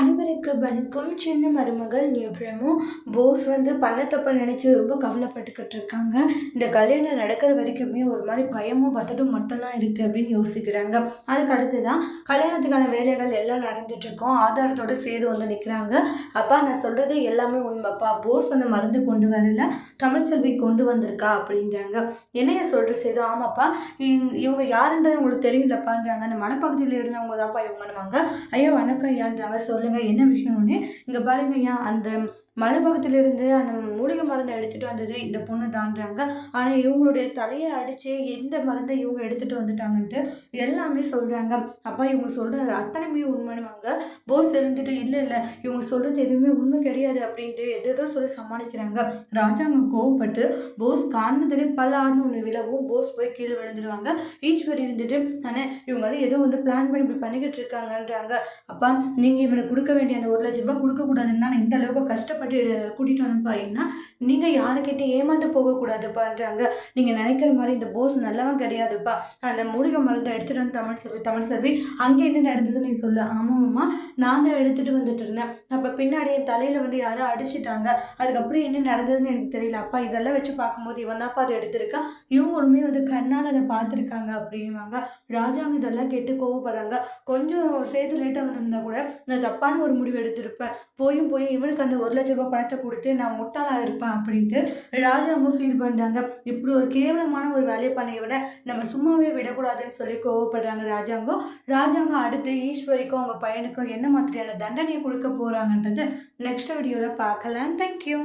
அனைவருக்கு வணக்கம். சின்ன மருமகள் எப்படியும் போஸ் வந்து பண்ண நினச்சி ரொம்ப கவலைப்பட்டுக்கிட்டு இருக்காங்க. இந்த கல்யாணம் நடக்கிற வரைக்குமே ஒரு மாதிரி பயமும் பதட்டும் மட்டும்தான் இருக்குது அப்படின்னு யோசிக்கிறாங்க. அதுக்கு அடுத்து தான் கல்யாணத்துக்கான வேலைகள் எல்லாம் நடந்துட்டு ஆதாரத்தோடு ஆதாரத்தோட சேது வந்து நிற்கிறாங்க அப்பா நான் சொல்கிறது எல்லாமே உண்மைப்பா. போஸ் வந்து மருந்து கொண்டு வரல. தமிழ் செல்வி கொண்டு வந்திருக்கா அப்படின்றாங்க. என்னைய சொல்கிற சேது? ஆமாப்பா. இவங்க- இவங்க யாருன்றது உங்களுக்கு தெரியலப்பான்றாங்க அந்த மனப்பகுதியில் இருந்தவங்க தான்ப்பா இவங்கன்னுவாங்க ஐயோ வணக்கம் ஐயான்றாங்க. சொல்லுங்கள் என்ன விஷயம்னு இங்க பாருங்கய்யா அந்த மலைப்பக்கத்திலிருந்து அந்த மூலிகை மருந்தை எடுத்துட்டு வந்தது இந்த பொண்ணு தான்றாங்க ஆனால் இவங்களுடைய தலையை அடித்து எந்த மருந்தை இவங்க எடுத்துட்டு வந்துட்டாங்கன்ட்டு எல்லாமே சொல்கிறாங்க அப்பா இவங்க சொல்கிறது அத்தனையுமே உண்மைனுவாங்க போஸ் இருந்துட்டு இல்லை இல்லை இவங்க சொல்கிறது எதுவுமே உண்மை கிடையாது அப்படின்ட்டு எதோ சொல்லி சமாளிக்கிறாங்க. ராஜாங்கம் கோவப்பட்டு போஸ் காரணத்திலே பல்லார்னு ஒன்று விழவும் போஸ் போய் கீழே விழுந்துருவாங்க. ஈஸ்வரி இருந்துட்டு அண்ணே இவங்க ஏதோ வந்து பிளான் பண்ணி இப்படி பண்ணிக்கிட்டு இருக்காங்கன்றாங்க. அப்பா நீங்கள் இவனுக்கு கொடுக்க வேண்டிய அந்த ஒரு லட்ச ரூபாய் கொடுக்கக்கூடாதுன்னு தான் இந்த அளவுக்கு கஷ்டப்பட்டு கூட்டிகிட்டு வந்து பாருங்கன்னா நீங்கள் யாருக்கிட்ட ஏமாந்து போகக்கூடாதுப்பான்றாங்க. நீங்கள் நினைக்கிற மாதிரி இந்த போஸ் நல்லவன் கிடையாதுப்பா. அந்த மூலிகை மருந்தை எடுத்துகிட்டு வந்து தமிழ் செல்வி தமிழ் செல்வி அங்கே என்ன நடந்ததுன்னு நீ சொல்லு. ஆமாம்மா நான் தான் எடுத்துகிட்டு வந்துட்டு இருந்தேன். அப்போ பின்னாடி என் தலையில் வந்து யாரோ அடிச்சிட்டாங்க. அதுக்கப்புறம் என்ன நடந்ததுன்னு எனக்கு தெரியல. அப்பா இதெல்லாம் வச்சு பார்க்கும்போது இவன் தான்ப்பா அதை எடுத்திருக்கான் இவங்களுமே வந்து கண்ணால் அதை பார்த்துருக்காங்க அப்படின்வாங்க ராஜாங்க இதெல்லாம் கேட்டு கோவப்படுறாங்க. கொஞ்சம் சேர்த்து லேட்டாக வந்திருந்தா கூட நான் தப்பான ஒரு முடிவு எடுத்திருப்பேன். போயும் போய் இவனுக்கு அந்த ஒரு லட்சம் லட்ச ரூபாய் பணத்தை கொடுத்து நான் முட்டாளாக இருப்பேன் அப்படின்ட்டு ராஜாவும் ஃபீல் பண்ணுறாங்க இப்படி ஒரு கேவலமான ஒரு வேலையை பண்ண விட நம்ம சும்மாவே விடக்கூடாதுன்னு சொல்லி கோவப்படுறாங்க ராஜாங்கம். ராஜாங்கம் அடுத்து ஈஸ்வரிக்கும் அவங்க பையனுக்கும் என்ன மாதிரியான தண்டனையை கொடுக்க போகிறாங்கன்றது நெக்ஸ்ட் வீடியோவில் பார்க்கலாம். தேங்க்யூ